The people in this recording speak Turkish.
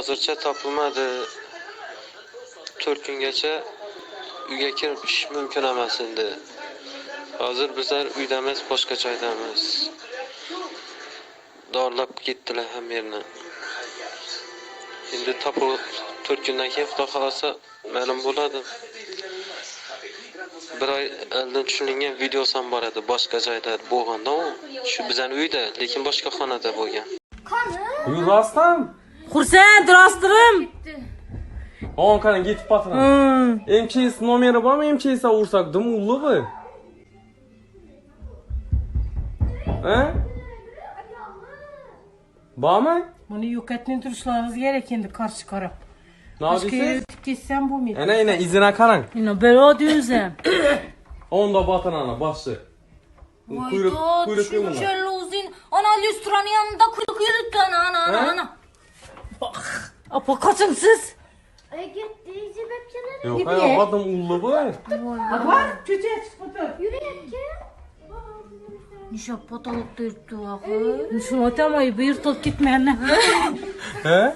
Hozircha topilmadi. 4 kungacha uyga kirish mumkin emas endi. Hozir bizlar uyda emas, boshqa joydamiz. Dorlab ketdilar hamma yerni. Endi topilib 4 kundan keyin Xudo xolasa ma'lum bo'ladi. Bir oy oldin tushirilgan videosi ham bor edi boshqa joyda bo'lganda u shu bizani uyda lekin boshqa xonada bo'lgan Uy rostdan. Xursand, rostdirim. On qani yetib patron. Hmm. MCS nomeri bormi? MCS ursak dumullig'i. Ha? Bormi? Buni yo'qotmay turishlaringiz kerak endi qarshi qarab. Ne Boshqa yerga yapıyorsun? o'tib ketsam bo'lmaydi. Ana ana izine qarang. Ino balo deyozam. Onda batın ana başı. Kuyruk kuyruk yok mu? uzun. Ana lüstranın yanında kuyruk yürüttü ana ana ana He? ana. Apa qachon siz? Ay gitti Zibekçeler. Yok hayır batın ulluğu. Var, cho'cha chiqib o'tir. Yürüyecek. Nişap patolukta yürüttü ahı. Shuni aytaman, bu yirtilib ketmayapti. He?